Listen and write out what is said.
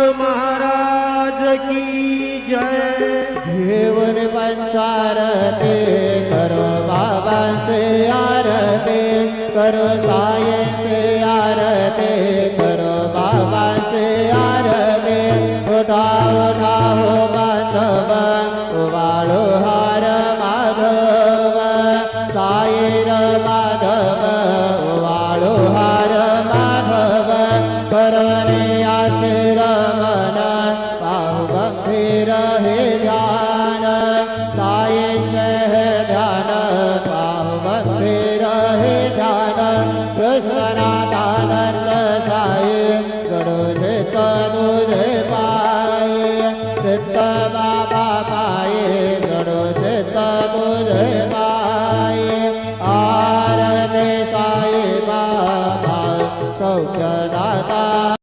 महाराज की जय। घेवन पंचारते करो बाबा से आरते करो साये से आरते करो बाबा से आरते उठाओ उठा माधव हो बांधव उवाळो हार माधव सायेर माधव। रहे ध्यान साईंचे हे ध्यान पाव बंदे रहे ध्यान कृष्णा दानंद साई गडोजे तनुजे पाय चित्त बाबा पाय गडोजे तनुजे पाय आरणे साई बाबा सौख्यदाता